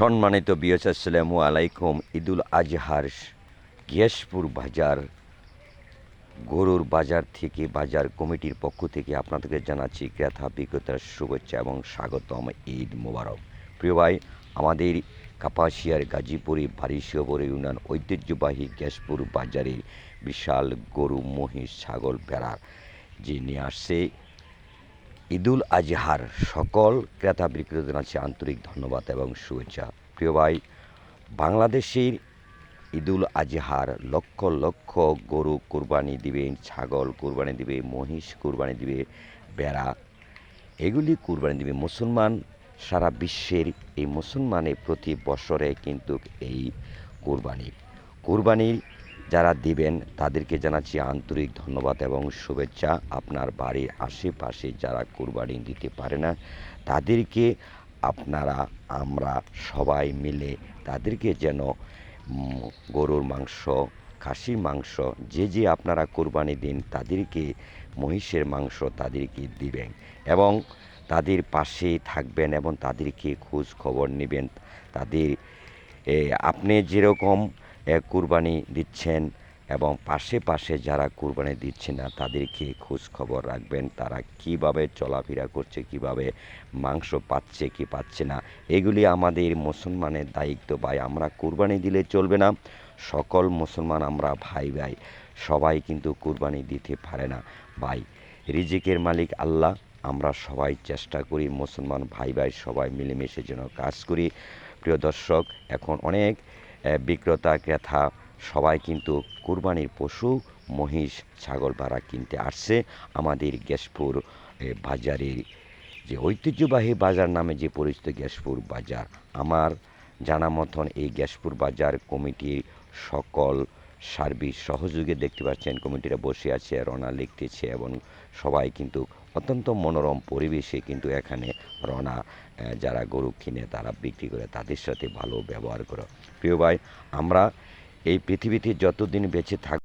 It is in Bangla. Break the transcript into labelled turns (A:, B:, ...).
A: সম্মানিত বিয়স আসসালামু আলাইকুম, ঈদুল আজহার গিয়াসপুর বাজার, গরুর বাজার থেকে, বাজার কমিটির পক্ষ থেকে আপনাদেরকে জানাচ্ছি ক্রেতা বিক্রেতার শুভেচ্ছা এবং স্বাগতম ঈদ মোবারক। প্রিয় ভাই, আমাদের কাপাসিয়ার গাজীপুরে বারিশিয়পুর ইউনিয়ন ঐতিহ্যবাহী গ্যাসপুর বাজারে বিশাল গরু, মহিষ, ছাগল ভেড়ার যে নিয়ে আসছে ঈদুল আজহার সকল ক্রেতা বিক্রেতাদের আছে আন্তরিক ধন্যবাদ এবং শুভেচ্ছা। প্রিয় ভাই, বাংলাদেশের ঈদুল আজহার লক্ষ লক্ষ গরু কুরবানি দিবে, ছাগল কুরবানি দিবে, মহিষ কুরবানি দিবে, বেড়া, এগুলি কুরবানি দিবে। মুসলমান সারা বিশ্বের এই মুসলমানের প্রতি বছরে কিন্তু এই কুরবানি। কুরবানির যারা দিবেন, তাদেরকে জানাচ্ছি আন্তরিক ধন্যবাদ এবং শুভেচ্ছা। আপনার বাড়ির আশেপাশে যারা কুরবানি দিতে পারে না, তাদেরকে আপনারা, আমরা সবাই মিলে তাদেরকে যেন গরুর মাংস, খাসির মাংস, যে যে আপনারা কোরবানি দিন, তাদেরকে মহিষের মাংস তাদেরকে দিবেন এবং তাদের পাশে থাকবেন এবং তাদেরকে খোঁজ খবর নেবেন। তাদের আপনি যেরকম কুরবানি দিচ্ছেন এবং পাশে পাশে যারা কুরবানি দিচ্ছে না, তাদেরকে খোঁজ খবর রাখবেন। তারা কীভাবে চলাফেরা করছে, কীভাবে মাংস পাচ্ছে, কি পাচ্ছে না, এগুলি আমাদের মুসলমানের দায়িত্ব ভাই। আমরা কুরবানি দিলে চলবে না। সকল মুসলমান আমরা ভাই ভাই। সবাই কিন্তু কুরবানি দিতে পারে না। ভাই, রিজিকের মালিক আল্লাহ। আমরা সবাই চেষ্টা করি মুসলমান ভাই ভাই সবাই মিলেমিশে যেন কাজ করি। প্রিয় দর্শক, এখন অনেক বিক্রেতা, ক্রেতা, সবাই কিন্তু কুরবানির পশু, মহিষ, ছাগল ভাড়া কিনতে আসছে আমাদের গ্যাসপুর বাজারের যে ঐতিহ্যবাহী বাজার নামে যে পরিচিত গ্যাসপুর বাজার। আমার জানা মতন এই গ্যাসপুর বাজার কমিটির সকল সার্বিক সহযোগে দেখতে পাচ্ছেন, কমিটিরা বসে আছে রনা লিখতেছে এবং সবাই কিন্তু অত্যন্ত মনোরম পরিবেশে কিন্তু এখানে রনা যারা গরু কিনে তারা বিক্রি করে তাদের সাথে ভালো ব্যবহার করো। প্রিয় ভাই, আমরা এই পৃথিবীতে যতদিন বেঁচে থাক